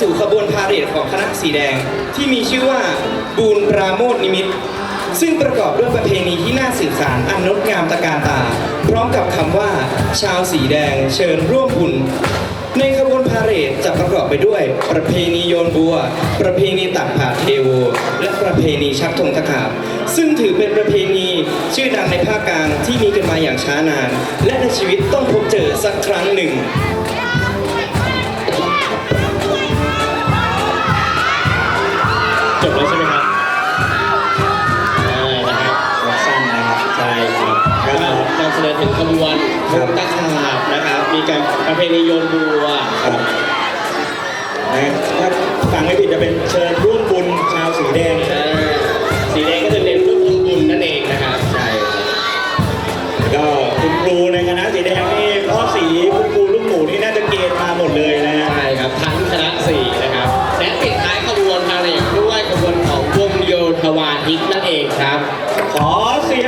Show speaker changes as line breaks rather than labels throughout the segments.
สู่ขบวนพาเหรดของคณะสีแดง ที่มีชื่อว่าบูนปราโมทนิมิต ซึ่งประกอบด้วยประเพณีที่น่าสื่อสารอันงดงามตะการตา พร้อมกับคำว่า ชาวสีแดงเชิญร่วมบุญในขบวนพาเหรดจะประกอบไปด้วย ประเพณีโยนบัว ประเพณีตักผาเทโว และประเพณีชักธงตะขาบ ซึ่งถือเป็นประเพณีชื่อดังในภาคกลางที่มีกันมาอย่างช้านาน และในชีวิตต้องพบเจอสักครั้งหนึ่ง
บวนครัมุ
บ
กตะขาบนะครับ มีการประเพณีโยนบัว
ครับนะถ้าฟังไม่ผิดจะเป็นเชิญร่วมบุญชาวสีแดง
อ่าสีแดงก็จะเน้นรูปทำบุญนั่นเองนะครับ ใช่
ก็คุณครูในคณะสีแดงนี่พ่อสีคุณครูลูกหมูนี่น่าจะเกณฑ์มาหมดเลยนะฮะ
ใช่ครับทั้งคณะสี่นะครับและปิดท้ายขบวนพาเหรดด้วยขบวนของวงโยธวาทิตนั่นเองครับ
ขอเสียง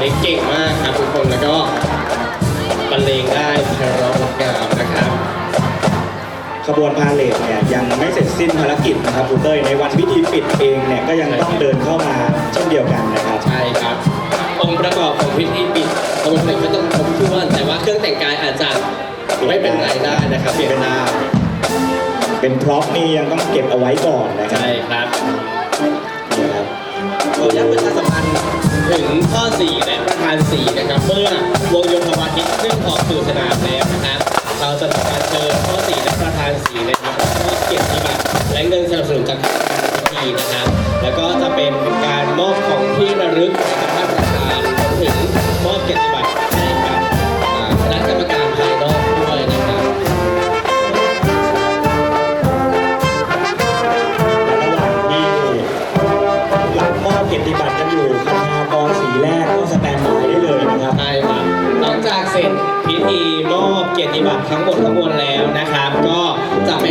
นนี้เก่
งมากครับทุกคนแล้วก็บรรเลงได้ไพเราะงดงามนะครับ
ขบวนพาเหรดเนี่ยยังไม่เสร็จสิ้นภารกิจนะครับคุณเต้ยในวันพิธีปิดเองเนี่ยก็ยังต้องเดินเข้ามาเช่นเดียวกันนะครับ
ใช่ครับองค์ประกอบของพิธีปิดขบวนพาเหรดไม่ต้องครบถ้วน แต่ว่าเครื่องแต่งกายอาจจะไม่เป็นไรได้นะครับเปลี่ยนหน้า
เป็นพร็อพนี่ยังต้องเก็บเอาไว้ก่อนนะครับ
ใช่ครับ
นี่ครับ
ขออนุญาตประชาสัมพันธ์ถึงข้อสี่และประธานสี่นะครับ เมื่อวงโยธวาทิตซึ่งออกสู่สนามแล้วนะครับ เราจะทำการ ปฏิบัติกันอยู่คณากร
สีแรกก็สแตนบายได้เลยนะครับ
ใช่ครับนอกจากเสร็จพิธีมอบเกียรติบัตรทั้งหมดทั้งมวลแล้วนะครับ ก็จะไป